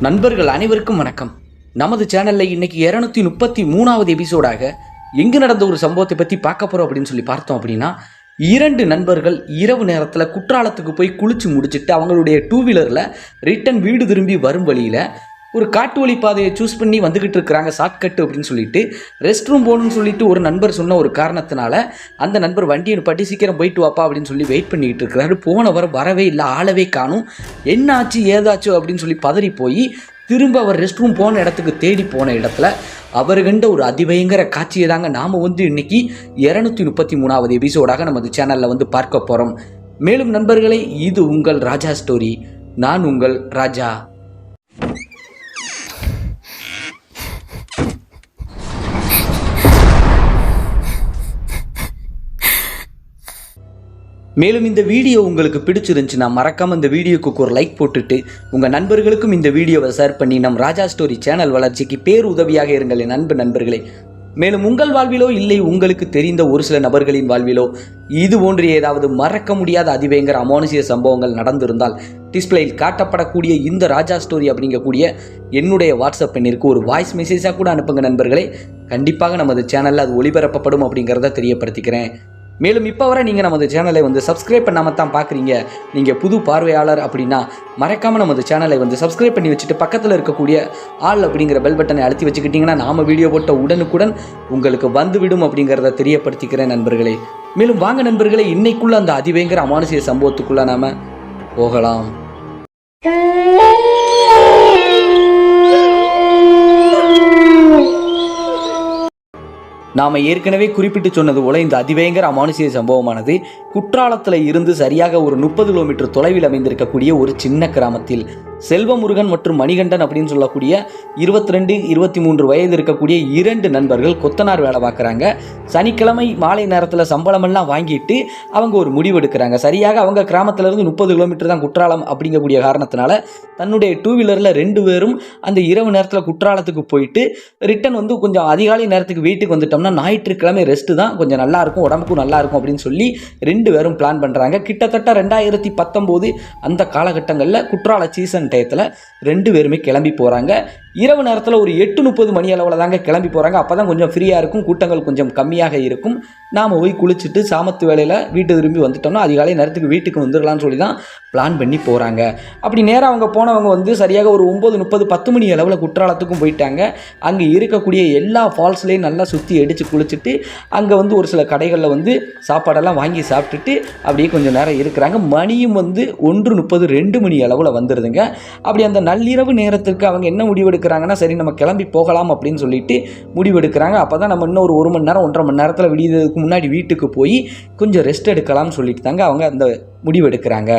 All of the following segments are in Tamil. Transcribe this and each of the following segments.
நண்பர்கள் அனைவருக்கும் வணக்கம். நமது சேனலில் இன்னைக்கு இரநூத்தி முப்பத்தி மூணாவது எபிசோடாக எங்கு நடந்த ஒரு சம்பவத்தை பற்றி பார்க்க போகிறோம் அப்படின்னு சொல்லி பார்த்தோம் அப்படின்னா இரண்டு நண்பர்கள் இரவு நேரத்தில் குற்றாலத்துக்கு போய் குளிச்சு முடிச்சுட்டு அவங்களுடைய டூ வீலரில் ரிட்டன் வீடு திரும்பி வரும் வழியில் ஒரு காட்டு வழி பாதையை சூஸ் பண்ணி வந்துக்கிட்டு இருக்கிறாங்க ஷார்ட்கட் அப்படின்னு சொல்லிட்டு. ரெஸ்ட் ரூம் போகணும்னு சொல்லிட்டு ஒரு நண்பர் சொன்ன ஒரு காரணத்தினால அந்த நண்பர் வண்டியை பட்டி சீக்கிரம் போயிட்டு வாப்பா அப்படின்னு சொல்லி வெயிட் பண்ணிக்கிட்டு இருக்கிறாரு. போனவர் வரவே இல்லை ஆளவே காணும். என்ன ஆச்சு ஏதாச்சு அப்படின்னு சொல்லி பதறி போய் திரும்ப அவர் ரெஸ்ட் ரூம் போன இடத்துக்கு தேடி போன இடத்துல அவர் கண்ட ஒரு அதிபயங்கர காட்சியை தாங்க நாம் வந்து இன்னைக்கு இரநூத்தி முப்பத்தி மூணாவது எபிசோடாக நமது சேனலில் வந்து பார்க்க போகிறோம் மேலும் நண்பர்களே இது உங்கள் ராஜா ஸ்டோரி நான் உங்கள் ராஜா மேலும் இந்த வீடியோ உங்களுக்கு பிடிச்சிருந்துச்சுன்னா மறக்காமல் இந்த வீடியோக்கு ஒரு லைக் போட்டுட்டு உங்கள் நண்பர்களுக்கும் இந்த வீடியோவை ஷேர் பண்ணி நம் ராஜா ஸ்டோரி சேனல் வளர்ச்சிக்கு பேர் உதவியாக இருங்கள் என் அன்பு நண்பர்களே. மேலும் உங்கள் வாழ்விலோ இல்லை உங்களுக்கு தெரிந்த ஒரு சில நபர்களின் வாழ்விலோ இது போன்று ஏதாவது மறக்க முடியாத அதிபயங்கர அமானுஷிய சம்பவங்கள் நடந்திருந்தால் டிஸ்பிளேயில் காட்டப்படக்கூடிய இந்த ராஜா ஸ்டோரி அப்படிங்கக்கூடிய என்னுடைய வாட்ஸ்அப் எண்ணிற்கு ஒரு வாய்ஸ் மெசேஜாக கூட அனுப்புங்க நண்பர்களே. கண்டிப்பாக நமது சேனலில் அது ஒளிபரப்பப்படும் அப்படிங்கிறத தெரியப்படுத்திக்கிறேன். மேலும் இப்போ வரை நீங்கள் நமது சேனலை வந்து சப்ஸ்கிரைப் பண்ணாமல் தான் பார்க்குறீங்க நீங்கள் புது பார்வையாளர் அப்படின்னா மறக்காமல் நமது சேனலை வந்து சப்ஸ்கிரைப் பண்ணி வச்சுட்டு பக்கத்தில் இருக்கக்கூடிய ஆள் அப்படிங்கிற பெல் பட்டனை அழுத்தி வச்சுக்கிட்டிங்கன்னா நாம் வீடியோ போட்ட உடனுக்குடன் உங்களுக்கு வந்துவிடும் அப்படிங்கிறத தெரியப்படுத்திக்கிறேன் நண்பர்களே. மேலும் வாங்க நண்பர்களே இன்னைக்குள்ள அந்த அதிபயங்கர அமானுஷிய சம்பவத்துக்குள்ளே நாம் போகலாம். நாம் ஏற்கனவே குறிப்பிட்டு சொன்னது போல இந்த அதிபயங்கர அமானுஷிய சம்பவமானது குற்றாலத்தில் இருந்து சரியாக ஒரு முப்பது கிலோமீட்டர் தொலைவில் அமைந்திருக்கக்கூடிய ஒரு சின்ன கிராமத்தில். செல்வமுருகன் மற்றும் மணிகண்டன் அப்படின்னு சொல்லக்கூடிய இருபத்தி ரெண்டு இருபத்தி மூன்று வயது இருக்கக்கூடிய இரண்டு நண்பர்கள் கொத்தனார் வேலை பார்க்குறாங்க. சனிக்கிழமை மாலை நேரத்தில் சம்பளமெல்லாம் வாங்கிட்டு அவங்க ஒரு முடிவு எடுக்கிறாங்க சரியாக அவங்க கிராமத்திலேருந்து முப்பது கிலோமீட்டர் தான் குற்றாலம் அப்படிங்கக்கூடிய காரணத்தினால தன்னுடைய டூ வீலரில் ரெண்டு பேரும் அந்த இரவு நேரத்தில் குற்றாலத்துக்கு போயிட்டு ரிட்டன் வந்து கொஞ்சம் அதிகாலை நேரத்துக்கு வீட்டுக்கு வந்துட்டோம்னா ஞாயிற்றுக்கிழமை ரெஸ்ட்டு தான். கொஞ்சம் நல்லாயிருக்கும் உடம்புக்கும் நல்லாயிருக்கும் அப்படின்னு சொல்லி ரெண்டு பேரும் பிளான் பண்ணுறாங்க கிட்டத்தட்ட ரெண்டாயிரத்தி பத்தொம்போது அந்த காலகட்டங்களில் குற்றால சீசன் டயத்தில் ரெண்டு பேருமே கிளம்பி போகிறாங்க இரவு நேரத்தில் ஒரு எட்டு முப்பது மணி அளவில் தாங்க கிளம்பி போகிறாங்க அப்போ தான் கொஞ்சம் ஃப்ரீயாக இருக்கும். கூட்டங்கள் கொஞ்சம் கம்மியாக இருக்கும். நாம் போய் குளிச்சுட்டு சாமத்து வேலையில் வீட்டு திரும்பி வந்துட்டோம்னா அதிகாலை நேரத்துக்கு வீட்டுக்கு வந்துடலாம்னு சொல்லி தான் பிளான் பண்ணி போகிறாங்க அப்படி நேராக அவங்க போனவங்க வந்து சரியாக ஒரு ஒம்பது முப்பது பத்து மணி அளவில் குற்றாலத்துக்கும் போயிட்டாங்க. அங்கே இருக்கக்கூடிய எல்லா ஃபால்ஸ்லேயும் நல்லா சுற்றி அடித்து குளிச்சுட்டு அங்கே வந்து ஒரு சில கடைகளில் வந்து சாப்பாடெல்லாம் வாங்கி சாப்பிட்டுட்டு அப்படியே கொஞ்சம் நேரம் இருக்கிறாங்க. மணியும் வந்து ஒன்று முப்பது ரெண்டு மணி அளவில் வந்துடுதுங்க அப்படி அந்த நள்ளிரவு நேரத்திற்கு அவங்க என்ன முடிவெடுக்க இருக்கிறாங்கன்னா சரி நம்ம கிளம்பி போகலாம் அப்படின்னு சொல்லிட்டு முடிவெடுக்கிறாங்க அப்போ தான் நம்ம இன்னும் ஒரு ஒரு மணி நேரம் ஒன்றரை மணி நேரத்தில் விடியதுக்கு முன்னாடி வீட்டுக்கு போய் கொஞ்சம் ரெஸ்ட் எடுக்கலாம்னு சொல்லிட்டு தாங்க அவங்க அந்த முடிவெடுக்கிறாங்க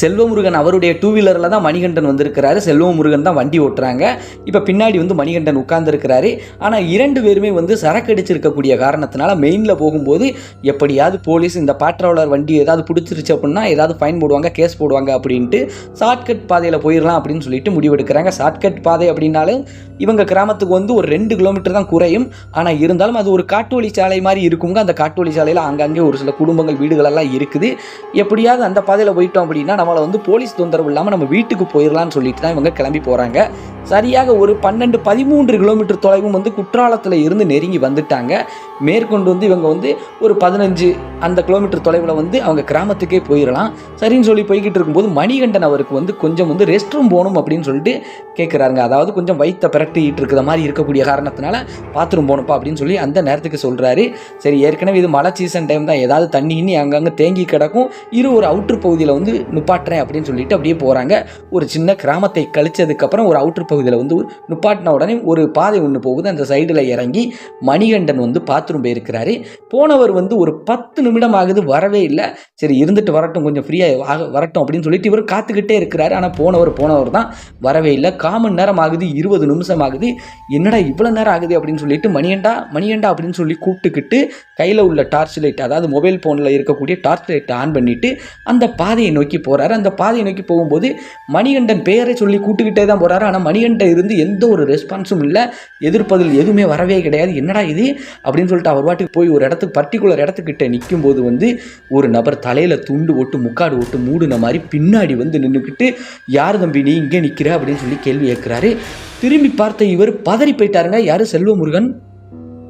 செல்வமுருகன் அவருடைய டூ வீலரில் தான் மணிகண்டன் வந்திருக்கிறாரு. செல்வமுருகன் தான் வண்டி ஓட்டுறாங்க. இப்போ பின்னாடி வந்து மணிகண்டன் உட்கார்ந்துருக்கிறாரு. ஆனால் இரண்டு பேருமே வந்து சரக்கு அடிச்சிருக்கக்கூடிய காரணத்தினால மெயினில் போகும்போது எப்படியாவது போலீஸ் இந்த பேட்ரோலர் வண்டி ஏதாவது பிடிச்சிருச்சு அப்படின்னா ஏதாவது ஃபைன் போடுவாங்க கேஸ் போடுவாங்க அப்படின்ட்டு ஷார்ட்கட் பாதையில் போயிடலாம் அப்படின்னு சொல்லிட்டு முடிவெடுக்கிறாங்க. ஷார்ட்கட் பாதை அப்படின்னாலும் இவங்க கிராமத்துக்கு வந்து ஒரு ரெண்டு கிலோமீட்டர் தான் குறையும். ஆனால் இருந்தாலும் அது ஒரு காட்டுவழி சாலை மாதிரி இருக்குங்க. அந்த காட்டுவழி சாலையில் அங்கங்கே ஒரு சில குடும்பங்கள் வீடுகளெல்லாம் இருக்குது. எப்படியாவது அந்த பாதையில் போயிட்டோம் அப்படின்னா நம்மளை வந்து போலீஸ் தொந்தரவு இல்லாமல் நம்ம வீட்டுக்கு போயிடலாம்னு சொல்லிட்டு தான் இவங்க கிளம்பி போகிறாங்க சரியாக ஒரு பன்னெண்டு பதிமூன்று கிலோமீட்டர் தொலைவும் வந்து குற்றாலத்தில் இருந்து நெருங்கி வந்துட்டாங்க. மேற்கொண்டு வந்து இவங்க வந்து ஒரு பதினஞ்சு அந்த கிலோமீட்டர் தொலைவில் வந்து அவங்க கிராமத்துக்கே போயிடலாம் சரின்னு சொல்லி போய்கிட்டு இருக்கும்போது மணிகண்டன் அவருக்கு வந்து கொஞ்சம் வந்து ரெஸ்ட் ரூம் போகணும் அப்படின்னு சொல்லிட்டு கேட்குறாருங்க அதாவது கொஞ்சம் வைத்த பிற மிரட்டிட்டு இருக்கிற மாதிரி இருக்கக்கூடிய காரணத்தினால பாத்ரூம் போகணுப்பா அப்படின்னு சொல்லி அந்த நேரத்துக்கு சொல்கிறாரு சரி ஏற்கனவே இது மழை சீசன் டைம் தான். ஏதாவது தண்ணி இன்னி அங்கங்கே தேங்கி கிடக்கும். இரு ஒரு அவுட்ரு பகுதியில் வந்து நுப்பாட்டுறேன் அப்படின்னு சொல்லிட்டு அப்படியே போகிறாங்க ஒரு சின்ன கிராமத்தை கழிச்சதுக்கப்புறம் ஒரு அவுட்ரு பகுதியில் வந்து நுப்பாட்டின உடனே ஒரு பாதை ஒன்று போகுது. அந்த சைடில் இறங்கி மணிகண்டன் வந்து பாத்ரூம் போயிருக்கிறாரு. போனவர் வந்து ஒரு பத்து நிமிடம் ஆகுது வரவே இல்லை. சரி இருந்துட்டு வரட்டும் கொஞ்சம் ஃப்ரீயாக வரட்டும் அப்படின்னு சொல்லிட்டு இவர் காத்துக்கிட்டே இருக்கிறாரு. ஆனால் போனவர் போனவர் தான் வரவே இல்லை. காமன் நேரம் ஆகுது இருபது நிமிஷம். ஆகுது என்னடா இவ்வளோ நேரம் ஆகுது அப்படின்னு சொல்லிட்டு மணியண்டா மணியண்டா அப்படின்னு சொல்லி கூப்பிட்டுக்கிட்டு கையில் உள்ள டார்ச் லைட் அதாவது மொபைல் ஃபோனில் இருக்கக்கூடிய டார்ச் லைட்டை ஆன் பண்ணிட்டு அந்த பாதையை நோக்கி போகிறாரு அந்த பாதையை நோக்கி போகும்போது மணிகண்டன் பெயரை சொல்லி கூட்டுக்கிட்டே தான் போகிறாரு ஆனால் மணிகண்டன் இருந்து எந்த ஒரு ரெஸ்பான்ஸும் இல்லை. எதிர்ப்பதில் எதுவுமே வரவே கிடையாது. என்னடா இது? அப்படின்னு சொல்லிட்டு அவர் வாட்டுக்கு போய் ஒரு இடத்துக்கு பர்டிகுலர் இடத்துக்கிட்ட நிற்கும் போது வந்து ஒரு நபர் தலையில் துண்டு ஓட்டு முக்காடு ஓட்டு மூடின மாதிரி பின்னாடி வந்து நின்றுக்கிட்டு யார் தம்பி நீ இங்கே நிற்கிற அப்படின்னு சொல்லி கேள்வி கேட்குறாரு. திரும்பி பார்த்த இவர் பதறி போயிட்டாருங்க. யாரு? செல்வமுருகன்.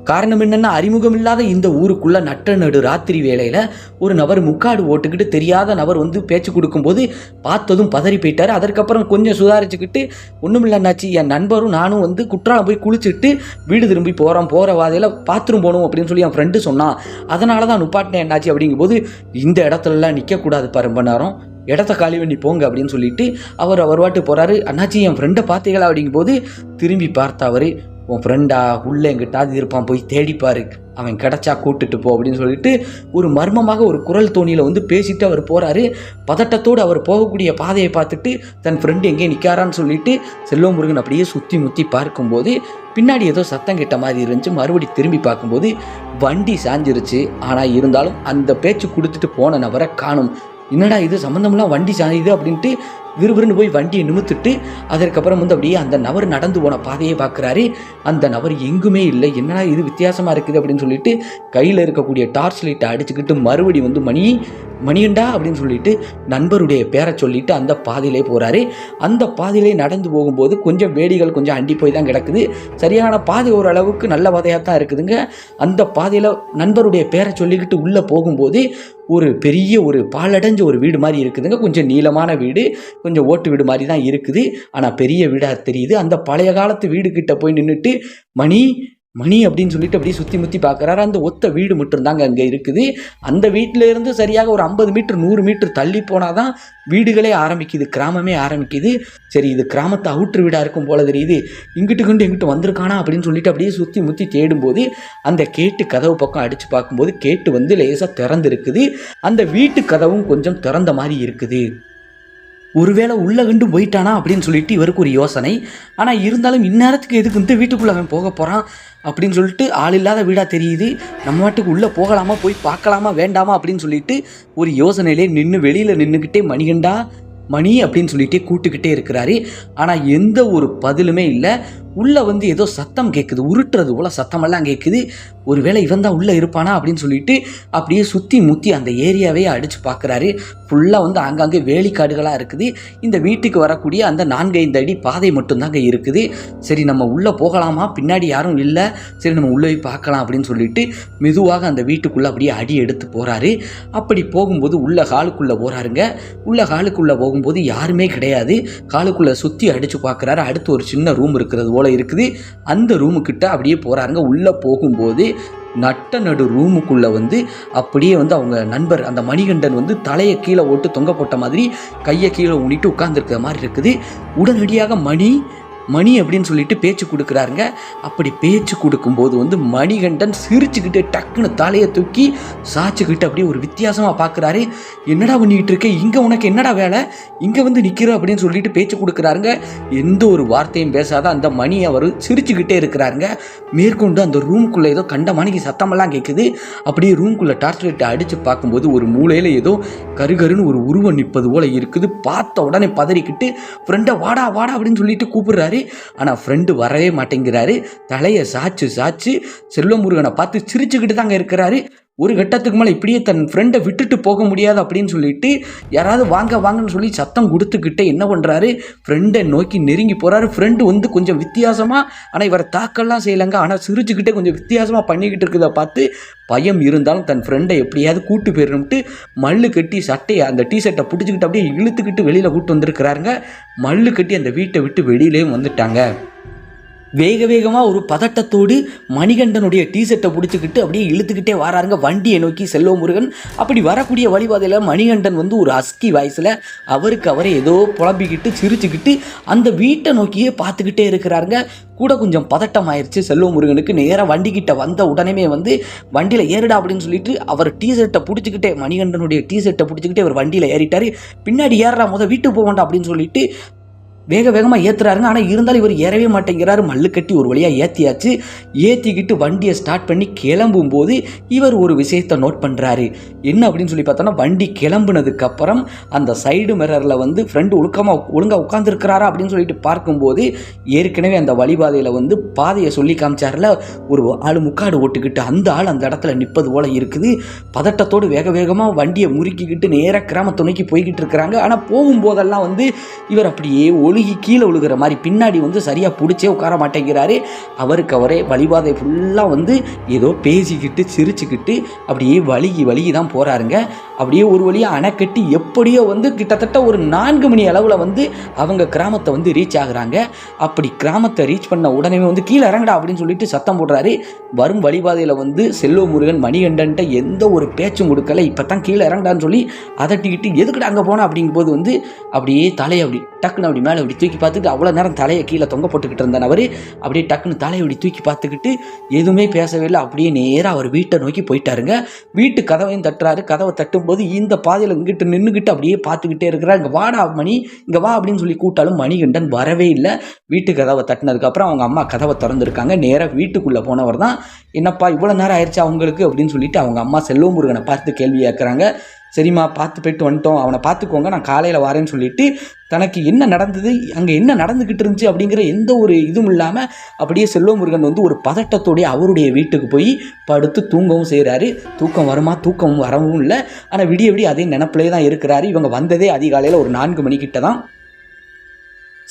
காரணம் என்னன்னா அறிமுகம் இல்லாத இந்த ஊருக்குள்ள நட்ட நடு ராத்திரி வேளையில ஒரு நபர் முக்காடு ஓட்டுக்கிட்டு தெரியாத நபர் வந்து பேச்சு கொடுக்கும்போது பார்த்ததும் பதறி போயிட்டாரு. அதற்கப்புறம் கொஞ்சம் சுதாரிச்சுக்கிட்டு ஒன்றுமில்லன்னாச்சு என் நண்பரும் நானும் வந்து குற்றாலம் போய் குளிச்சுட்டு வீடு திரும்பி போகிறோம் போகிற வாதையில் பாத்ரூம் போகணும் அப்படின்னு சொல்லி என் ஃப்ரெண்டு சொன்னான். அதனால தான் நுப்பாட்டினேன் என்னாச்சு அப்படிங்கும்போது இந்த இடத்துலலாம் நிற்கக்கூடாது பரம்ப நேரம். இடத்த காலி பண்ணி போங்க அப்படின்னு சொல்லிட்டு அவர் அவர் வாட்டு போகிறாரு அண்ணாச்சி என் ஃப்ரெண்டை பார்த்தீங்களா அப்படிங்கும்போது திரும்பி பார்த்தவர் உன் ஃப்ரெண்டா உள்ளே எங்கிட்டாவது இருப்பான் போய் தேடிப்பாரு. அவன் கிடச்சா கூட்டுட்டு போ அப்படின்னு சொல்லிட்டு ஒரு மர்மமாக ஒரு குரல் தோணியில் வந்து பேசிட்டு அவர் போகிறாரு பதட்டத்தோடு அவர் போகக்கூடிய பாதையை பார்த்துட்டு தன் ஃப்ரெண்டு எங்கே நிற்காரான்னு சொல்லிட்டு செல்வமுருகன் அப்படியே சுற்றி முற்றி பார்க்கும்போது பின்னாடி ஏதோ சத்தம் கிட்ட மாதிரி இருந்துச்சு. மறுபடி திரும்பி பார்க்கும்போது வண்டி சாஞ்சிருச்சு. ஆனால் இருந்தாலும் அந்த பேச்சு கொடுத்துட்டு போன நபரை காணும். என்னடா இது சம்மந்தம்லாம் வண்டி சாயுது அப்படின்ட்டு விறுவிறுன்னு போய் வண்டியை நிமித்துட்டு அதற்கப்புறம் வந்து அப்படியே அந்த நபர் நடந்து போன பாதையை பார்க்குறாரு. அந்த நபர் எங்குமே இல்லை. என்னடா இது வித்தியாசமாக இருக்குது அப்படின்னு சொல்லிட்டு கையில் இருக்கக்கூடிய டார்ச் லைட்டை அடிச்சுக்கிட்டு மறுபடி வந்து மணி மணியண்டா அப்படின்னு சொல்லிட்டு நண்பருடைய பேரை சொல்லிட்டு அந்த பாதையிலே போகிறாரு அந்த பாதையிலே நடந்து போகும்போது கொஞ்சம் வேடிகள் கொஞ்சம் அண்டி போய் தான் கிடக்குது. சரியான பாதை ஓரளவுக்கு நல்ல பாதையாக தான் இருக்குதுங்க. அந்த பாதையில் நண்பருடைய பேரை சொல்லிக்கிட்டு உள்ளே போகும்போது ஒரு பெரிய ஒரு பாலடைஞ்ச ஒரு வீடு மாதிரி இருக்குதுங்க. கொஞ்சம் நீளமான வீடு கொஞ்சம் ஓட்டு வீடு மாதிரி தான் இருக்குது. ஆனால் பெரிய வீடாக தெரியுது. அந்த பழைய காலத்து வீடு கிட்ட போய் நின்றுட்டு மணி மணி அப்படின்னு சொல்லிட்டு அப்படியே சுற்றி முற்றி பார்க்குறாரு அந்த ஒத்த வீடு மட்டும்தாங்க அங்கே இருக்குது. அந்த வீட்டிலேருந்து சரியாக ஒரு ஐம்பது மீட்டர் நூறு மீட்டர் தள்ளி போனால் தான் வீடுகளே ஆரம்பிக்குது கிராமமே ஆரம்பிக்குது. சரி இது கிராமத்தை அவுட்ரு வீடாக இருக்கும் போல தெரியுது. இங்கிட்டு கொண்டு இங்கிட்டு வந்திருக்கானா அப்படின்னு சொல்லிட்டு அப்படியே சுற்றி முற்றி தேடும்போது அந்த கேட்டு கதவு பக்கம் அடித்து பார்க்கும்போது கேட்டு வந்து லேசாக திறந்துருக்குது. அந்த வீட்டு கதவும் கொஞ்சம் திறந்த மாதிரி இருக்குது. ஒருவேளை உள்ளே கண்டு போயிட்டானா அப்படின்னு சொல்லிட்டு இவருக்கு ஒரு யோசனை. ஆனால் இருந்தாலும் இந்நேரத்துக்கு எதுக்கு இந்த வீட்டுக்குள்ளே அவன் போக போகிறான் அப்படின்னு சொல்லிட்டு ஆள் இல்லாத வீடாக தெரியுது. நம்ம வாட்டுக்கு உள்ளே போகலாமா? போய் பார்க்கலாமா? வேண்டாமா? அப்படின்னு சொல்லிட்டு ஒரு யோசனையிலே நின்று வெளியில் நின்றுக்கிட்டே மணிகண்டா மணி அப்படின்னு சொல்லிட்டு கூட்டுக்கிட்டே இருக்கிறாரு. ஆனால் எந்த ஒரு பதிலுமே இல்லை. உள்ளே வந்து ஏதோ சத்தம் கேட்குது உருட்டுறது போல் சத்தமெல்லாம் கேட்குது ஒருவேளை இவன் தான் உள்ளே இருப்பானா அப்படின்னு சொல்லிட்டு அப்படியே சுற்றி முற்றி அந்த ஏரியாவே அடித்து பார்க்குறாரு ஃபுல்லாக வந்து ஆங்காங்கே வேலிக்காடுகளாக இருக்குது. இந்த வீட்டுக்கு வரக்கூடிய அந்த நான்கைந்து அடி பாதை மட்டும்தாங்க இருக்குது. சரி நம்ம உள்ளே போகலாமா? பின்னாடி யாரும் இல்லை. சரி நம்ம உள்ளே போய் பார்க்கலாம் அப்படின்னு சொல்லிட்டு மெதுவாக அந்த வீட்டுக்குள்ளே அப்படியே அடி எடுத்து போகிறாரு அப்படி போகும்போது உள்ள ஹாலுக்குள்ளே போகிறாருங்க உள்ள ஹாலுக்குள்ளே போகும்போது யாருமே கிடையாது. ஹாலுக்குள்ளே சுற்றி அடித்து பார்க்குறாரு அடுத்து ஒரு சின்ன ரூம் இருக்கிறது போல் இருக்குது. அந்த ரூமுக்கிட்ட அப்படியே போகிறாருங்க உள்ளே போகும்போது நட்ட நடு ரூமுக்குள்ளே வந்து அப்படியே வந்து அவங்க நண்பர் அந்த மணிகண்டன் வந்து தலையை கீழே ஓட்டு தொங்க போட்ட மாதிரி கையை கீழே ஊனிட்டு உட்காந்துருக்கிற மாதிரி இருக்குது. உடனடியாக மணி மணி அப்படின்னு சொல்லிட்டு பேச்சு கொடுக்குறாருங்க. அப்படி பேச்சு கொடுக்கும்போது வந்து மணிகண்டன் சிரிச்சுக்கிட்டு டக்குன்னு தலையை தூக்கி சாய்ச்சிக்கிட்டு அப்படியே ஒரு வித்தியாசமாக பார்க்குறாரு. என்னடா பண்ணிக்கிட்டு இருக்க? இங்கே உனக்கு என்னடா வேலை? இங்கே வந்து நிற்கிற அப்படின்னு சொல்லிட்டு பேச்சு கொடுக்குறாருங்க. எந்த ஒரு வார்த்தையும் பேசாத அந்த மணி அவர் சிரிச்சுக்கிட்டே இருக்கிறாருங்க. மேற்கொண்டு அந்த ரூம்குள்ளே ஏதோ கண்ட மணிக்கு சத்தமெல்லாம் கேட்குது அப்படியே ரூம்குள்ளே டார்ச் லைட்டை அடித்து பார்க்கும்போது ஒரு மூலையில் ஏதோ கருகருன்னு ஒரு உருவம் நிற்பது போல இருக்குது. பார்த்த உடனே பதறிக்கிட்டு ஃப்ரெண்டை வாடா வாடா அப்படின்னு சொல்லிட்டு கூப்பிடுறாரு. ஆனால் ஃப்ரெண்டு வரவே மாட்டேங்கிறாரு. தலையை சாச்சு சாச்சு செல்வமுருகனை பார்த்து சிரிச்சுக்கிட்டு தாங்க இருக்கிறாரு. ஒரு கட்டத்துக்கு மேலே இப்படியே தன் ஃப்ரெண்டை விட்டுட்டு போக முடியாது அப்படின்னு சொல்லிட்டு யாராவது வாங்க வாங்கன்னு சொல்லி சத்தம் கொடுத்துக்கிட்டே என்ன பண்ணுறாரு ஃப்ரெண்டை நோக்கி நெருங்கி போகிறாரு ஃப்ரெண்டு வந்து கொஞ்சம் வித்தியாசமாக ஆனால் இவரை தாக்கெல்லாம் செய்யலைங்க. ஆனால் சிரிச்சுக்கிட்டே கொஞ்சம் வித்தியாசமாக பண்ணிக்கிட்டு இருக்கிறத பார்த்து பயம் இருந்தாலும் தன் ஃப்ரெண்டை எப்படியாவது கூட்டு போயிடணும்ட்டு மல்லு கட்டி சட்டையை அந்த டிஷர்ட்டை பிடிச்சிக்கிட்டு அப்படியே இழுத்துக்கிட்டு வெளியில் கூட்டு வந்திருக்கிறாருங்க. மல்லு கட்டி அந்த வீட்டை விட்டு வெளியிலேயும் வந்துட்டாங்க. வேக வேகமாக ஒரு பதட்டத்தோடு மணிகண்டனுடைய டீஷர்ட்டை பிடிச்சிக்கிட்டு அப்படியே இழுத்துக்கிட்டே வராருங்க. வண்டியை நோக்கி செல்வமுருகன் அப்படி வரக்கூடிய வழிபாதையில் மணிகண்டன் வந்து ஒரு அஸ்கி வாய்ஸில் அவருக்கு அவரை ஏதோ புலம்பிக்கிட்டு சிரிச்சுக்கிட்டு அந்த வீட்டை நோக்கியே பார்த்துக்கிட்டே இருக்கிறாருங்க. கூட கொஞ்சம் பதட்டம் ஆயிடுச்சு செல்வமுருகனுக்கு நேராக வண்டிக்கிட்ட வந்த உடனே வந்து வண்டியில் ஏறிடா அப்படின்னு சொல்லிட்டு அவர் டீஷர்ட்டை பிடிச்சிக்கிட்டே மணிகண்டனுடைய டீஷர்ட்டை பிடிச்சிக்கிட்டே அவர் வண்டியில் ஏறிட்டார். பின்னாடி ஏறலாம் முத வீட்டுக்கு போக வேண்டாம் அப்படின்னு சொல்லிட்டு வேக வேகமாக ஏற்றுறாருங்க ஆனால் இருந்தாலும் இவர் ஏறவே மாட்டேங்கிறாரு. மல்லு கட்டி ஒரு வழியாக ஏற்றியாச்சு ஏற்றிக்கிட்டு வண்டியை ஸ்டார்ட் பண்ணி கிளம்பும் போது இவர் ஒரு விஷயத்தை நோட் பண்ணுறாரு என்ன அப்படின்னு சொல்லி பார்த்தோன்னா வண்டி கிளம்புனதுக்கப்புறம் அந்த சைடு மிரரில் வந்து ஃப்ரெண்டு ஒழுக்கமாக ஒழுங்காக உட்காந்துருக்கிறாரா அப்படின்னு சொல்லிட்டு பார்க்கும்போது ஏற்கனவே அந்த வழிபாதையில் வந்து பாதையை சொல்லி காமிச்சார்ல ஒரு ஆள் முக்காடு ஓட்டுக்கிட்டு அந்த ஆள் அந்த இடத்துல நிற்பது போல இருக்குது. பதட்டத்தோடு வேக வேகமாக வண்டியை முறுக்கிக்கிட்டு நேராக கிராமத்துணைக்கு போய்கிட்டு இருக்கிறாங்க. ஆனால் போகும்போதெல்லாம் வந்து இவர் அப்படியே முழுகி கீழே விழுகிற மாதிரி பின்னாடி வந்து சரியாக பிடிச்சே உட்கார மாட்டேங்கிறாரு. அவருக்கு அவரே வழிபாதை ஃபுல்லாக வந்து ஏதோ பேசிக்கிட்டு சிரிச்சுக்கிட்டு அப்படியே வழுகி வழுகி தான் போகிறாருங்க அப்படியே ஒரு வழியாக அணைக்கட்டி எப்படியோ வந்து கிட்டத்தட்ட ஒரு நான்கு மணி அளவில் வந்து அவங்க கிராமத்தை வந்து ரீச் ஆகுறாங்க. அப்படி கிராமத்தை ரீச் பண்ண உடனே வந்து கீழே இறங்கடா அப்படின்னு சொல்லிட்டு சத்தம் போடுறாரு. வரும் வழிபாதையில் வந்து செல்வ முருகன் மணிகண்டன்ட்ட எந்த ஒரு பேச்சும் கொடுக்கல. இப்போ தான் கீழே இறங்கடான்னு சொல்லி அதட்டிக்கிட்டு எதுக்குடா அங்கே போனோம் அப்படிங்கும்போது வந்து அப்படியே தலையை அப்படி டக்குன்னு அப்படி மேலே அப்படி தூக்கி பார்த்துட்டு அவ்வளோ நேரம் தலையை கீழே தொங்க போட்டுக்கிட்டு இருந்தான் அவர் அப்படியே டக்குன்னு தலையை இப்படி தூக்கி பார்த்துக்கிட்டு எதுவுமே பேசவே இல்லை அப்படியே நேராக அவர் வீட்டை நோக்கி போயிட்டாருங்க. வீட்டு கதவையும் தட்டுறாரு. கதவை தட்டும்போது இந்த பாதையில் இங்கிட்டு நின்றுக்கிட்டு அப்படியே பார்த்துக்கிட்டே இருக்கிறார். இங்கே வாடா மணி இங்கே வா அப்படின்னு சொல்லி கூட்டாலும் மணிகண்டன் வரவே இல்லை. வீட்டு கதவை தட்டினதுக்கப்புறம் அவங்க அம்மா கதவை திறந்துருக்காங்க. நேராக வீட்டுக்குள்ளே போனவர் தான் என்னப்பா இவ்வளோ நேரம் ஆயிடுச்சு அவங்களுக்கு அப்படின்னு சொல்லிட்டு அவங்க அம்மா செல்வமுருகனை பார்த்து கேள்வி கேட்குறாங்க. சரிம்மா பார்த்து போயிட்டு வந்துட்டோம். அவனை பார்த்துக்கோங்க நான் காலையில் வரேன்னு சொல்லிட்டு தனக்கு என்ன நடந்தது அங்கே என்ன நடந்துக்கிட்டு இருந்துச்சு அப்படிங்கிற எந்த ஒரு இதுவும் இல்லாமல் அப்படியே செல்வமுருகன் வந்து ஒரு பதட்டத்தோடைய அவருடைய வீட்டுக்கு போய் படுத்து தூங்கவும் செய்கிறாரு தூக்கம் வருமா தூக்கம் வரவும் இல்லை. ஆனால் விடிய விடிய அதே நினப்பிலே தான் இருக்கிறாரு. இவங்க வந்ததே அதிகாலையில் ஒரு நான்கு மணிக்கிட்ட தான்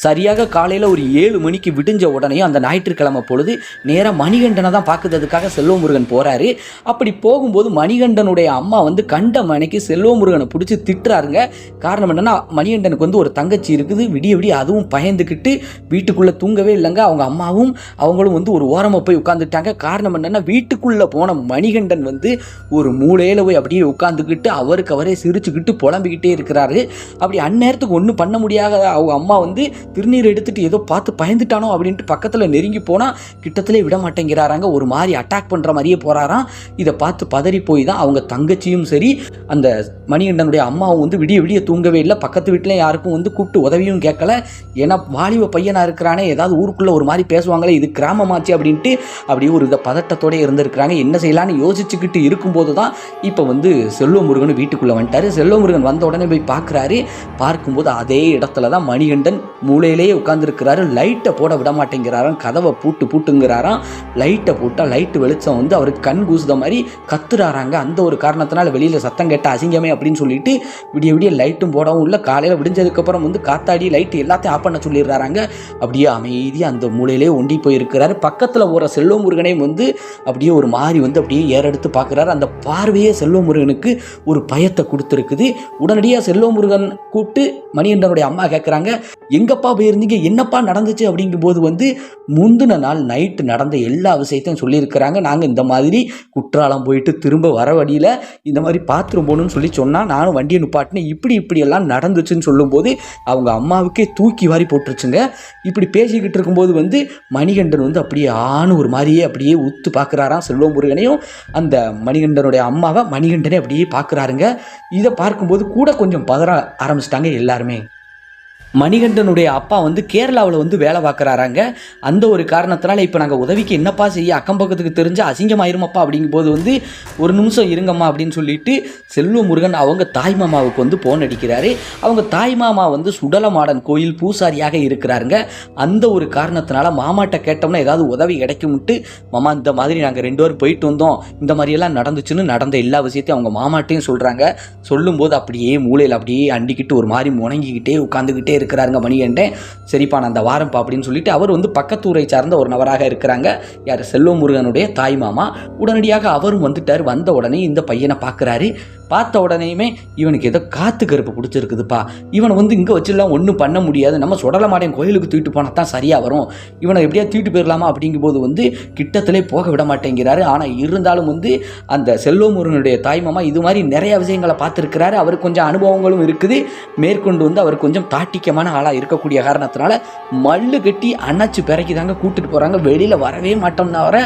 சரியாக காலையில் ஒரு ஏழு மணிக்கு விடிஞ்ச உடனே அந்த ஞாயிற்றுக்கிழமை பொழுது நேராக மணிகண்டனை தான் பார்க்குறதுக்காக செல்வமுருகன் போகிறாரு அப்படி போகும்போது மணிகண்டனுடைய அம்மா வந்து கண்ட மணிக்கு செல்வமுருகனை பிடிச்சி திட்டுறாருங்க. காரணம் என்னென்னா மணிகண்டனுக்கு வந்து ஒரு தங்கச்சி இருக்குது. விடிய விடிய அதுவும் பயந்துக்கிட்டு வீட்டுக்குள்ளே தூங்கவே இல்லைங்க. அவங்க அம்மாவும் அவங்களும் வந்து ஒரு ஓரமாக போய் உட்காந்துட்டாங்க காரணம் என்னென்னா வீட்டுக்குள்ளே போன மணிகண்டன் வந்து ஒரு மூலையில் போய் அப்படியே உட்காந்துக்கிட்டு அவருக்கு அவரே சிரிச்சுக்கிட்டு புலம்பிக்கிட்டே இருக்கிறாரு. அப்படி அந்நேரத்துக்கு ஒன்றும் பண்ண முடியாத அவங்க அம்மா வந்து திருநீர் எடுத்துட்டு ஏதோ பார்த்து பயந்துட்டானோ அப்படின்ட்டு பக்கத்தில் நெருங்கி போனால் கிட்டத்திலே விட மாட்டேங்கிறாராங்க. ஒரு மாதிரி அட்டாக் பண்ணுற மாதிரியே போகிறாராம் இதை பார்த்து பதறி போய் தான் அவங்க தங்கச்சியும் சரி அந்த மணிகண்டனுடைய அம்மாவும் வந்து விடிய விடிய தூங்கவே இல்லை. பக்கத்து வீட்டில் யாருக்கும் வந்து கூப்பிட்டு உதவியும் கேட்கல. ஏன்னா வாலிப பையனாக இருக்கிறானே ஏதாவது ஊருக்குள்ளே ஒரு மாதிரி பேசுவாங்களே இது கிராமமாச்சு அப்படின்ட்டு அப்படியே ஒரு இதை பதட்டத்தோடய இருந்திருக்கிறாங்க. என்ன செய்யலான்னு யோசிச்சுக்கிட்டு இருக்கும்போது தான் இப்போ வந்து செல்வமுருகன் வீட்டுக்குள்ளே வந்துட்டாரு. செல்வமுருகன் வந்த உடனே போய் பார்க்குறாரு. பார்க்கும்போது அதே இடத்துல தான் மணிகண்டன் மூலையிலேயே உட்காந்துருக்கிறாரு லைட்டை போட விட மாட்டேங்கிறாராம் கதவை பூட்டு பூட்டுங்கிறாராம். லைட்டை போட்டால் லைட்டு வெளிச்சம் வந்து அவருக்கு கண் கூசுத மாதிரி கத்துறாராங்க. அந்த ஒரு காரணத்தினால வெளியில் சத்தம் கேட்ட அசிங்கமே அப்படின்னு சொல்லிட்டு விடிய விடிய லைட்டும் போடவும் இல்லை. காலையில் விடிஞ்சதுக்கப்புறம் வந்து காத்தாடி லைட்டு எல்லாத்தையும் ஆஃப் பண்ண சொல்லிடுறாங்க அப்படியே அமைதியாக அந்த மூலையிலே ஒண்டி போயிருக்கிறாரு. பக்கத்தில் போகிற செல்வமுருகனையும் வந்து அப்படியே ஒரு மாதிரி வந்து அப்படியே ஏறெடுத்து பார்க்குறாரு. அந்த பார்வையே செல்வமுருகனுக்கு ஒரு பயத்தை கொடுத்துருக்குது. உடனடியாக செல்வமுருகன் கூப்பிட்டு மணிகண்டனுடைய அம்மா கேட்குறாங்க எங்கப்பா போயிருந்தீங்க என்னப்பா நடந்துச்சு? அப்படிங்கும்போது வந்து முந்தின நாள் நைட்டு நடந்த எல்லா விஷயத்தையும் சொல்லியிருக்கிறாங்க. நாங்கள் இந்த மாதிரி குற்றாலம் போயிட்டு திரும்ப வர வழியில் இந்த மாதிரி பாத்ரூம் போகணும்னு சொல்லி சொன்னால் நானும் வண்டியை நிப்பாட்டினேன். இப்படி இப்படியெல்லாம் நடந்துச்சுன்னு சொல்லும்போது அவங்க அம்மாவுக்கே தூக்கி வாரி போட்டுருச்சுங்க. இப்படி பேசிக்கிட்டு இருக்கும்போது வந்து மணிகண்டன் வந்து அப்படியே ஆணு ஒரு மாதிரியே அப்படியே உத்து பார்க்குறாராம். செல்வமுருகனையும் அந்த மணிகண்டனுடைய அம்மாவை மணிகண்டனே அப்படியே பார்க்குறாருங்க. இதை பார்க்கும்போது கூட கொஞ்சம் பதற ஆரம்பிச்சிட்டாங்க எல்லாருமே. மணிகண்டனுடைய அப்பா வந்து கேரளாவில் வந்து வேலை பார்க்குறாராங்க. அந்த ஒரு காரணத்தினால இப்போ நாங்கள் உதவிக்கு என்னப்பா செய்ய அக்கம் பக்கத்துக்கு தெரிஞ்சு அசிங்கமாயிருமப்பா அப்படிங்கும்போது வந்து ஒரு நிமிஷம் இருங்கம்மா அப்படின்னு சொல்லிட்டு செல்வ முருகன் அவங்க தாய் மாமாவுக்கு வந்து போன் அடிக்கிறாரு. அவங்க தாய் மாமா வந்து சுடலமாடன் கோயில் பூசாரியாக இருக்கிறாருங்க. அந்த ஒரு காரணத்தினால மாமாட்ட கேட்டோம்னா ஏதாவது உதவி கிடைக்கும்ட்டு மாமா இந்த மாதிரி நாங்கள் ரெண்டு பேரும் போயிட்டு வந்தோம். இந்த மாதிரியெல்லாம் நடந்துச்சுன்னு நடந்த எல்லா விஷயத்தையும் அவங்க மாமாட்டையும் சொல்கிறாங்க சொல்லும்போது அப்படியே மூளையில் அப்படியே அண்டிக்கிட்டு ஒரு மாதிரி முணங்கிக்கிட்டே உட்காந்துக்கிட்டே இருக்கிறாருங்க மணிகண்டன். சரிப்பா நான் அந்த வாரம்ப்பா அப்படின்னு சொல்லிட்டு அவர் வந்து பக்கத்தூரை சார்ந்த ஒரு நபராக இருக்கிறாங்க. யார்? செல்வமுருகனுடைய தாய் மாமா. உடனடியாக அவரும் வந்துட்டார். வந்த உடனே இந்த பையனை பார்க்குறாரு பார்த்த உடனேயுமே இவனுக்கு ஏதோ காத்து கருப்பு பிடிச்சிருக்குதுப்பா. இவனை வந்து இங்கே வச்சிடலாம் ஒன்றும் பண்ண முடியாது. நம்ம சுடலமாடையன் கோயிலுக்கு தூக்கிட்டு போனால் தான் சரியாக வரும். இவனை எப்படியா தூக்கிட்டு போயிடலாமா அப்படிங்கும்போது வந்து கிட்டத்திலே போக விட மாட்டேங்கிறாரு. ஆனால் இருந்தாலும் வந்து அந்த செல்வமுருகனுடைய தாய்மாமா இது மாதிரி நிறைய விஷயங்களை பார்த்துருக்கிறாரு. அவருக்கு கொஞ்சம் அனுபவங்களும் இருக்குது. மேற்கொண்டு வந்து அவர் கொஞ்சம் தாட்டிக்கமான ஆளாக இருக்கக்கூடிய காரணத்தினால மல்லு கட்டி அணைச்சு பிறக்கி தாங்க கூட்டிட்டு போகிறாங்க வெளியில் வரவே மாட்டோம்னா வர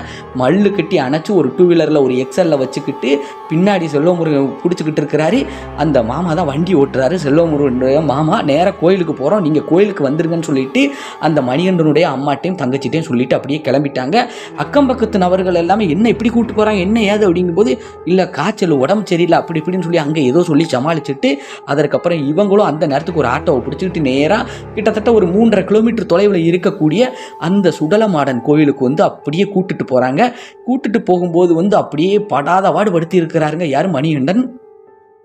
மல்லு கட்டி அணைச்சு ஒரு டூ வீலரில் ஒரு எக்ஸலில் வச்சுக்கிட்டு பின்னாடி செல்வமுருகன் பிடிச்சிக்கிட்டு இருக்கிறாரு. அந்த மாமா தான் வண்டி ஓட்டுறாரு. செல்வமுருகனுடைய மாமா நேராக கோயிலுக்கு போகிறோம் நீங்கள் கோயிலுக்கு வந்துருங்கன்னு சொல்லிட்டு அந்த மணிகண்டனுடைய அம்மாட்டையும் தங்கச்சிட்டையும் சொல்லிட்டு அப்படியே கிளம்பிட்டாங்க. அக்கம் பக்கத்து நபர்கள் எல்லாமே என்ன இப்படி கூப்பிட்டு போகிறாங்க என்ன ஏது? அப்படிங்கும்போது இல்லை காய்ச்சல் உடம்பு சரியில்லை. அப்படி இப்படின்னு சொல்லி அங்கே ஏதோ சொல்லி சமாளிச்சுட்டு அதற்கப்புறம் இவங்களும் அந்த நேரத்துக்கு ஒரு ஆட்டோவை பிடிச்சிக்கிட்டு நேராக கிட்டத்தட்ட ஒரு மூன்றரை கிலோமீட்டர் தொலைவில் இருக்கக்கூடிய அந்த சுடலமாடன் கோயிலுக்கு வந்து அப்படியே கூட்டிட்டு போகிறாங்க கூட்டிட்டு போகும்போது வந்து அப்படியே படாத வாடுபடுத்தி இருக்கிறாருங்க யார்? மணிகண்டன்.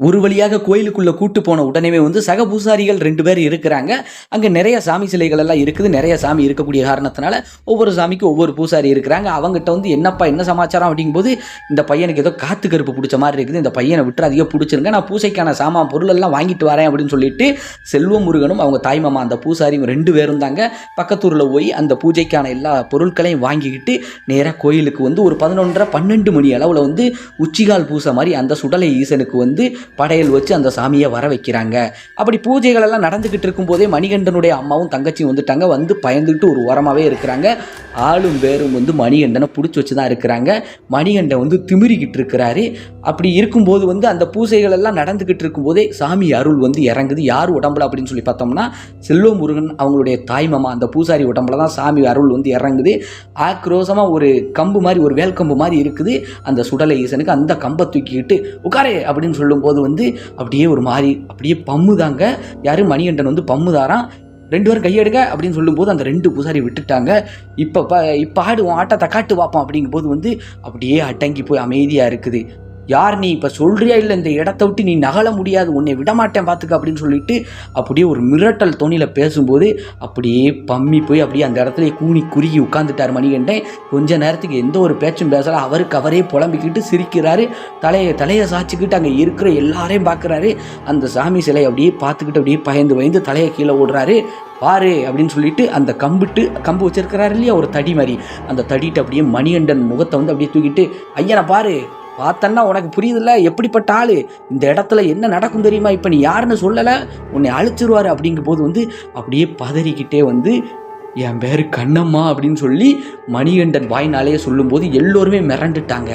ஒரு வழியாக கோயிலுக்குள்ளே கூட்டு போன உடனே வந்து சக பூசாரிகள் ரெண்டு பேர் இருக்கிறாங்க. அங்கே நிறைய சாமி சிலைகள் எல்லாம் இருக்குது. நிறைய சாமி இருக்கக்கூடிய காரணத்தினால ஒவ்வொரு சாமிக்கும் ஒவ்வொரு பூசாரி இருக்கிறாங்க. அவங்ககிட்ட வந்து என்னப்பா என்ன சமாச்சாரம் அப்படிங்கும்போது இந்த பையனுக்கு ஏதோ காத்து கருப்பு பிடிச்ச மாதிரி இருக்குது. இந்த பையனை விட்டு அதிகம் பிடிச்சிருங்க. நான் பூசைக்கான சாமான் பொருள் எல்லாம் வாங்கிட்டு வரேன் அப்படின்னு சொல்லிட்டு செல்வம் முருகனும் அவங்க தாய்மாமா அந்த பூசாரியும் ரெண்டு பேரும் தாங்க பக்கத்தூரில் போய் அந்த பூஜைக்கான எல்லா பொருட்களையும் வாங்கிக்கிட்டு நேராக கோயிலுக்கு வந்து ஒரு பதினொன்றரை பன்னெண்டு மணி அளவில் வந்து உச்சிகால் பூசை மாதிரி அந்த சுடலை ஈசனுக்கு வந்து படையல் வச்சு அந்த சாமியை வர வைக்கிறாங்க. அப்படி பூஜைகள் எல்லாம் நடந்துக்கிட்டு இருக்கும்போதே மணிகண்டனுடைய அம்மாவும் தங்கச்சியும் வந்துட்டாங்க. வந்து பயந்துக்கிட்டு ஒரு ஓரமாகவே இருக்கிறாங்க. ஆளும் பேரும் வந்து மணிகண்டனை பிடிச்சி வச்சு தான் இருக்கிறாங்க. மணிகண்டன் வந்து திமிரிக்கிட்டு இருக்கிறாரு. அப்படி இருக்கும்போது வந்து அந்த பூஜைகள் எல்லாம் நடந்துக்கிட்டு இருக்கும்போதே சாமி அருள் வந்து இறங்குது. யார் உடம்புல அப்படின்னு சொல்லி பார்த்தோம்னா செல்வ முருகன் அவங்களுடைய தாய்மாமா அந்த பூசாரி உடம்புல தான் சாமி அருள் வந்து இறங்குது. ஆக்ரோஷமாக ஒரு கம்பு மாதிரி ஒரு வேல் கம்பு மாதிரி இருக்குது. அந்த சுடலை ஈசனுக்கு அந்த கம்பை தூக்கிக்கிட்டு உட்காரே அப்படின்னு சொல்லும்போது வந்து அப்படியே ஒரு மாதிரி அப்படியே பம்முதாங்க. யாரும் மணிகண்டன் வந்து பம்முதாராம். ரெண்டு பேரும் கையெடுங்க அப்படின்னு சொல்லும்போது அந்த ரெண்டு பூசாரி விட்டுட்டாங்க. இப்போ இப்போ ஆடு உன் ஆட்டத்தை காட்டு பார்ப்போம் அப்படிங்கும்போது வந்து அப்படியே அடங்கி போய் அமைதியாக இருக்குது. யார் நீ இப்போ சொல்றியா இல்லை இந்த இடத்த விட்டு நீ நகல முடியாது உன்னை விடமாட்டேன் பார்த்துக்க அப்படின்னு சொல்லிட்டு அப்படியே ஒரு மிரட்டல் தோணியில் பேசும்போது அப்படியே பம்மி போய் அப்படியே அந்த இடத்துல கூனி குறுகி உட்காந்துட்டார் மணிகண்டன். கொஞ்ச நேரத்துக்கு எந்த ஒரு பேச்சும் பேசலை. அவருக்கு அவரே புலம்பிக்கிட்டு சிரிக்கிறாரு. தலையை தலையை சாய்ச்சிக்கிட்டு அங்கே இருக்கிற எல்லாரையும் பார்க்குறாரு அந்த சாமி சிலை அப்படியே பார்த்துக்கிட்டு அப்படியே பயந்து பயந்து தலையை கீழே ஓடுறாரு. பாரு அப்படின்னு சொல்லிட்டு அந்த கம்பிட்டு கம்பு வச்சிருக்கிறாரு இல்லையா ஒரு தடி மாதிரி. அந்த தடிட்டு அப்படியே மணிகண்டன் முகத்தை வந்து அப்படியே தூக்கிட்டு ஐயனை பாரு பார்த்தன்னா உனக்கு புரியுதுல்ல? எப்படிப்பட்ட ஆள்? இந்த இடத்துல என்ன நடக்கும் தெரியுமா? இப்போ நீ யாருன்னு சொல்லலை. உன்னை அழிச்சிருவாரு அப்படிங்கும் போது வந்து அப்படியே பதறிக்கிட்டே வந்து என் பேர் கண்ணம்மா அப்படின்னு சொல்லி மணிகண்டன் வாய்னாலேயே சொல்லும்போது எல்லோருமே மிரண்டுட்டாங்க.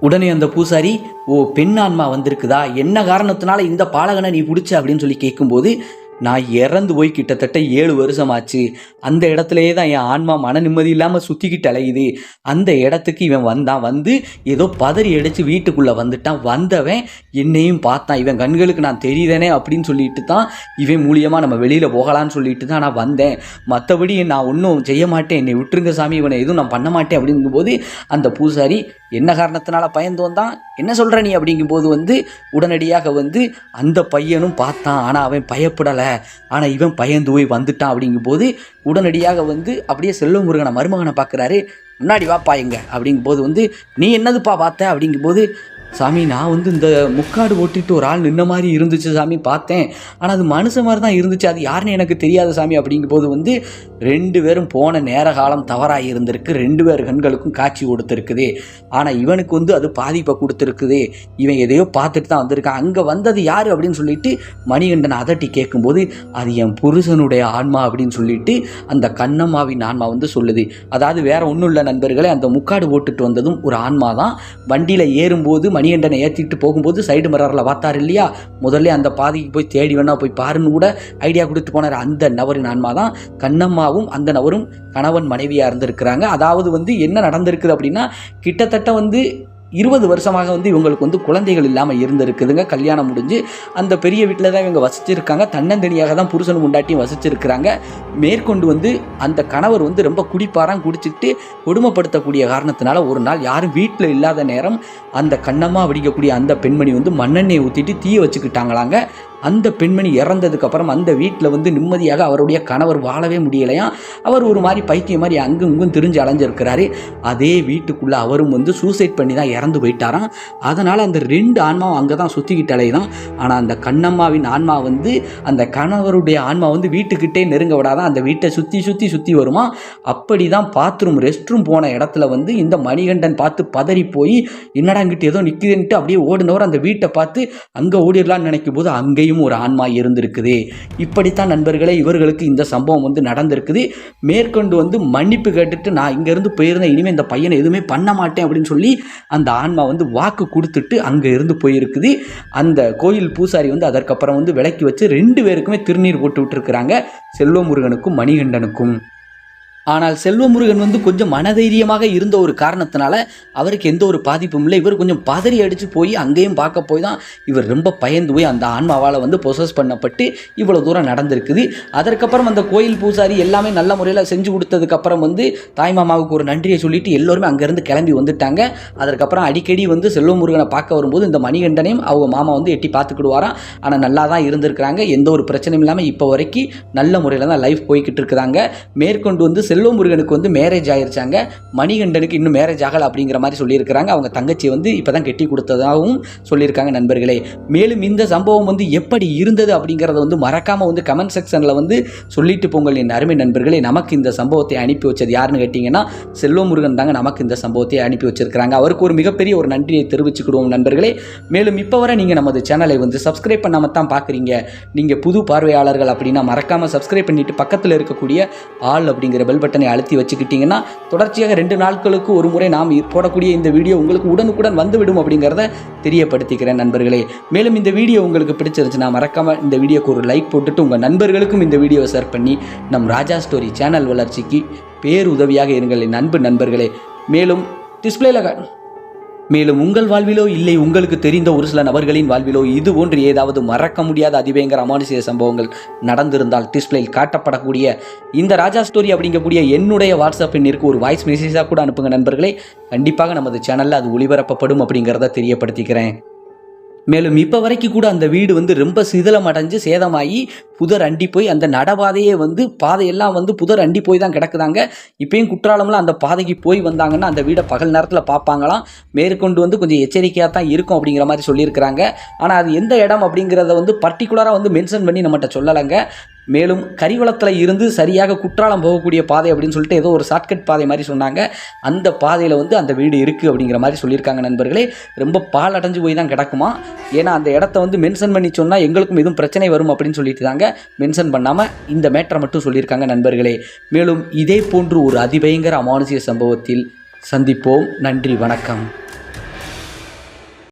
உடனே அந்த பூசாரி ஓ பெண் ஆன்மா வந்திருக்குதா? என்ன காரணத்தினால இந்த பாலகனை நீ பிடிச்ச? அப்படின்னு சொல்லி கேட்கும்போது நான் இறந்து போய் கிட்டத்தட்ட ஏழு வருஷமாச்சு. அந்த இடத்துலையே தான் என் ஆன்மா மன நிம்மதி இல்லாமல் சுற்றிக்கிட்டு அலையுது. அந்த இடத்துக்கு இவன் வந்தான். வந்து ஏதோ பதறி அடித்து வீட்டுக்குள்ளே வந்துட்டான். வந்தவன் என்னையும் பார்த்தான். இவன் கண்களுக்கு நான் தெரியுதேனே அப்படின்னு சொல்லிட்டு தான் இவன் மூலியமாக நம்ம வெளியில் போகலான்னு சொல்லிட்டு தான் நான் வந்தேன். மற்றபடி நான் ஒன்றும் செய்ய மாட்டேன். என்னை விட்டுருங்க சாமி. இவனை எதுவும் நான் பண்ண மாட்டேன் அப்படிங்கும்போது அந்த பூசாரி என்ன காரணத்தினால பயந்து வந்தான்? என்ன சொல்கிற நீ? அப்படிங்கும்போது வந்து உடனடியாக வந்து அந்த பையனும் பார்த்தான். ஆனால் அவன் பயப்படலை. ஆனால் இவன் பயந்து போய் வந்துட்டான் அப்படிங்கும்போது உடனடியாக வந்து அப்படியே செல்வமுருகனை மருமகனை பார்க்குறாரு. முன்னாடி வாப்பா எங்க? அப்படிங்கும்போது வந்து நீ என்னதுப்பா பார்த்த? அப்படிங்கும்போது சாமி நான் வந்து இந்த முக்காடு ஓட்டிட்டு ஒரு ஆள் நின்ன மாதிரி இருந்துச்சு சாமி பார்த்தேன். ஆனால் அது மனுஷன் மாதிரி தான் இருந்துச்சு. அது யாருன்னு எனக்கு தெரியாத சாமி. அப்படிங்கும்போது வந்து ரெண்டு பேரும் போன நேர காலம் தவறாக இருந்திருக்கு. ரெண்டு பேர் கண்களுக்கும் காட்சி கொடுத்துருக்குது. ஆனால் இவனுக்கு வந்து அது பாதிப்பை கொடுத்துருக்குது. இவன் எதையோ பார்த்துட்டு தான் வந்திருக்கான். அங்கே வந்தது யார் அப்படின்னு சொல்லிட்டு மணிகண்டன் அதட்டி கேட்கும்போது அது என் புருஷனுடைய ஆன்மா அப்படின்னு சொல்லிட்டு அந்த கண்ணம்மாவின் ஆன்மா வந்து சொல்லுது. அதாவது வேற ஒன்றும் இல்லை நண்பர்களே. அந்த முக்காடு ஓட்டுட்டு வந்ததும் ஒரு ஆன்மா தான். வண்டியில் ஏறும்போது மணிகண்டனை ஏற்றிட்டு போகும்போது சைடு மிரரில் பார்த்தார் இல்லையா? முதல்ல அந்த பாதைக்கு போய் தேடி வேணா போய் பாருன்னு கூட ஐடியா கொடுத்து போனார் அந்த நபரின் ஆன்மா தான் கண்ணம்மாவும் அந்த நபரும் கணவன் மனைவியாக இருந்திருக்கிறாங்க. அதாவது வந்து என்ன நடந்திருக்குது அப்படின்னா கிட்டத்தட்ட வந்து இருபது வருஷமாக வந்து இவங்களுக்கு வந்து குழந்தைகள் இல்லாமல் இருந்திருக்குதுங்க. கல்யாணம் முடிஞ்சு அந்த பெரிய வீட்டில் தான் இவங்க வசிச்சிருக்காங்க. தன்னந்தனியாக தான் புருஷனும் முண்டாட்டியும் வசிச்சிருக்கிறாங்க. மேற்கொண்டு வந்து அந்த கணவர் வந்து ரொம்ப குடிப்பாராம் குடிச்சிட்டு கொடுமைப்படுத்தக்கூடிய காரணத்தினால ஒரு நாள் யாரும் வீட்டில் இல்லாத நேரம் அந்த கண்ணம்மா வடிக்கக்கூடிய அந்த பெண்மணி வந்து மண்ணெண்ணெய் ஊற்றிட்டு தீய வச்சுக்கிட்டாங்களாங்க. அந்த பெண்மணி இறந்ததுக்கு அப்புறம் அந்த வீட்டில் வந்து நிம்மதியாக அவருடைய கணவர் வாழவே முடியலையாம் அவர் ஒரு மாதிரி பைத்தியம் மாதிரி அங்கும் இங்கும் திரிஞ்சு அலைஞ்சிருக்கிறாரு. அதே வீட்டுக்குள்ளே அவரும் வந்து சூசைட் பண்ணி தான் இறந்து போயிட்டாராம். அதனால் அந்த ரெண்டு ஆன்மாவும் அங்கே தான் சுற்றிக்கிட்டு அலையுதான் ஆனால் அந்த கண்ணம்மாவின் ஆன்மா வந்து அந்த கணவருடைய ஆன்மா வந்து வீட்டுக்கிட்டே நெருங்க விடாதான் அந்த வீட்டை சுற்றி சுற்றி சுற்றி வருமா? அப்படி தான் பாத்ரூம் ரெஸ்ட் ரூம் போன இடத்துல வந்து இந்த மணிகண்டன் பார்த்து பதறி போய் என்னடா இங்கிட்டு ஏதோ நிற்குதுன்ட்டு அப்படியே ஓடினவர் அந்த வீட்டை பார்த்து அங்கே ஓடிடலான்னு நினைக்கும் போது அங்கேயும் அங்கேயும் ஒரு ஆன்மா இருந்திருக்குது. இப்படித்தான் நண்பர்களே இவர்களுக்கு இந்த சம்பவம் வந்து நடந்திருக்குது. மேற்கொண்டு வந்து மன்னிப்பு கேட்டுட்டு நான் இங்கேருந்து போயிருந்தேன் இனிமேல் இந்த பையனை எதுவுமே பண்ண மாட்டேன் அப்படின்னு சொல்லி அந்த ஆன்மா வந்து வாக்கு கொடுத்துட்டு அங்கே இருந்து போயிருக்குது. அந்த கோயில் பூசாரி வந்து அதற்கப்புறம் வந்து விலக்கி வச்சு ரெண்டு பேருக்குமே திருநீர் போட்டு விட்டுருக்குறாங்க. செல்வமுருகனுக்கும் மணிகண்டனுக்கும். ஆனால் செல்வமுருகன் வந்து கொஞ்சம் மனதைரியமாக இருந்த ஒரு காரணத்தினால அவருக்கு எந்த ஒரு பாதிப்பும் இல்லை. இவர் கொஞ்சம் பதறி அடித்து போய் அங்கேயும் பார்க்க போய் தான் இவர் ரொம்ப பயந்து போய் அந்த ஆன்மாவால் வந்து ப்ரொசஸ் பண்ணப்பட்டு இவ்வளோ தூரம் நடந்திருக்குது. அதற்கப்புறம் அந்த கோயில் பூசாரி எல்லாமே நல்ல முறையில் செஞ்சு கொடுத்ததுக்கப்புறம் வந்து தாய்மாமாவுக்கு ஒரு நன்றியை சொல்லிட்டு எல்லோருமே அங்கேருந்து கிளம்பி வந்துட்டாங்க. அதற்கப்புறம் அடிக்கடி வந்து செல்வமுருகனை பார்க்க வரும்போது இந்த மணிகண்டனையும் அவங்க மாமா வந்து எட்டி பார்த்துக்கிடுவாராம். ஆனால் நல்லா தான் இருந்திருக்கிறாங்க. எந்த ஒரு பிரச்சனையும் இல்லாமல் இப்போ வரைக்கும் நல்ல முறையில் தான் லைஃப் போய்கிட்டு இருக்கிறாங்க மேற்கொண்டு வந்து செல்வமுருகனுக்கு வந்து மேரேஜ் ஆயிருச்சாங்க. மணிகண்டனுக்கு இன்னும் மேரேஜ் ஆகலை அப்படிங்கிற மாதிரி சொல்லியிருக்கிறாங்க. அவங்க தங்கச்சி வந்து இப்போ தான் கட்டி கொடுத்ததாகவும் சொல்லியிருக்காங்க நண்பர்களே. மேலும் இந்த சம்பவம் வந்து எப்படி இருந்தது அப்படிங்கிறத வந்து மறக்காமல் வந்து கமெண்ட் செக்ஷனில் வந்து சொல்லிட்டு போங்கள் என் அருமை நண்பர்களே. நமக்கு இந்த சம்பவத்தை அனுப்பி வச்சது யாருன்னு கேட்டிங்கன்னா செல்வமுருகன் தாங்க நமக்கு இந்த சம்பவத்தை அனுப்பி வச்சிருக்கிறாங்க. அவருக்கு ஒரு மிகப்பெரிய ஒரு நன்றியை தெரிவிச்சுக்கிடுவோம் நண்பர்களே. மேலும் இப்போ வரை நீங்கள் நமது சேனலை வந்து சப்ஸ்கிரைப் பண்ணாமல் தான் பார்க்குறீங்க நீங்கள் புது பார்வையாளர்கள் அப்படின்னா மறக்காமல் சப்ஸ்கிரைப் பண்ணிட்டு பக்கத்தில் இருக்கக்கூடிய ஆள் அப்படிங்கிற பெல் பட்டனை அழுத்தி வச்சுக்கிட்டிங்கன்னா தொடர்ச்சியாக ரெண்டு நாட்களுக்கு ஒரு முறை நாம் போடக்கூடிய இந்த வீடியோ உங்களுக்கு உடனுக்குடன் வந்துவிடும் அப்படிங்கிறத தெரியப்படுத்திக்கிறேன் நண்பர்களே. மேலும் இந்த வீடியோ உங்களுக்கு பிடிச்சிருந்துச்சுன்னா மறக்காமல் இந்த வீடியோக்கு ஒரு லைக் போட்டுட்டு உங்கள் நண்பர்களுக்கும் இந்த வீடியோவை ஷேர் பண்ணி நம் ராஜா ஸ்டோரி சேனல் வளர்ச்சிக்கு பேருதவியாக இருங்கள் என் அன்பு நண்பர்களே. மேலும் டிஸ்பிளேல மேலும் உங்கள் வாழ்விலோ இல்லை உங்களுக்கு தெரிந்த ஒரு சில நபர்களின் வாழ்விலோ இது போன்று ஏதாவது மறக்க முடியாத அதிபயங்கர அமானுஷிய சம்பவங்கள் நடந்திருந்தால் டிஸ்பிளேயில் காட்டப்படக்கூடிய இந்த ராஜா ஸ்டோரி அப்படிங்கக்கூடிய என்னுடைய வாட்ஸ்அப் எண்ணிற்கு ஒரு வாய்ஸ் மெசேஜாக கூட அனுப்புங்க நண்பர்களே. கண்டிப்பாக நமது சேனலில் அது ஒளிபரப்பப்படும் அப்படிங்கிறத தெரியப்படுத்திக்கிறேன். மேலும் இப்போ வரைக்கும் கூட அந்த வீடு வந்து ரொம்ப சிதிலம் அடைஞ்சு சேதமாகி புதர் அண்டி போய் அந்த நடபாதையே வந்து பாதையெல்லாம் வந்து புதர் அண்டி போய் தான் கிடக்குதாங்க. இப்பயும் குற்றாலம்லாம் அந்த பாதைக்கு போய் வந்தாங்கன்னா அந்த வீடை பகல் நேரத்தில் பார்ப்பாங்களாம் மேற்கொண்டு வந்து கொஞ்சம் எச்சரிக்கையாக தான் இருக்கும் அப்படிங்கிற மாதிரி சொல்லியிருக்கிறாங்க. ஆனால் அது எந்த இடம் அப்படிங்கிறத வந்து பர்டிகுலராக வந்து மென்ஷன் பண்ணி நம்மகிட்ட சொல்லலைங்க. மேலும் கரிவளத்தில் இருந்து சரியாக குற்றாலம் போகக்கூடிய பாதை அப்படின்னு சொல்லிட்டு ஏதோ ஒரு ஷார்ட்கட் பாதை மாதிரி சொன்னாங்க. அந்த பாதையில் வந்து அந்த வீடு இருக்குது அப்படிங்கிற மாதிரி சொல்லியிருக்காங்க நண்பர்களே. ரொம்ப பால் அடைஞ்சு போய் தான் கிடக்குமா? ஏன்னா அந்த இடத்த வந்து மென்ஷன் பண்ணி சொன்னால் எங்களுக்கும் எதுவும் பிரச்சனை வரும் அப்படின்னு சொல்லிட்டு தாங்க மென்ஷன் பண்ணாமல் இந்த மேட்டரை மட்டும் சொல்லியிருக்காங்க நண்பர்களே. மேலும் இதே போன்று ஒரு அதிபயங்கர அமானுஷிய சம்பவத்தில் சந்திப்போம். நன்றி வணக்கம்.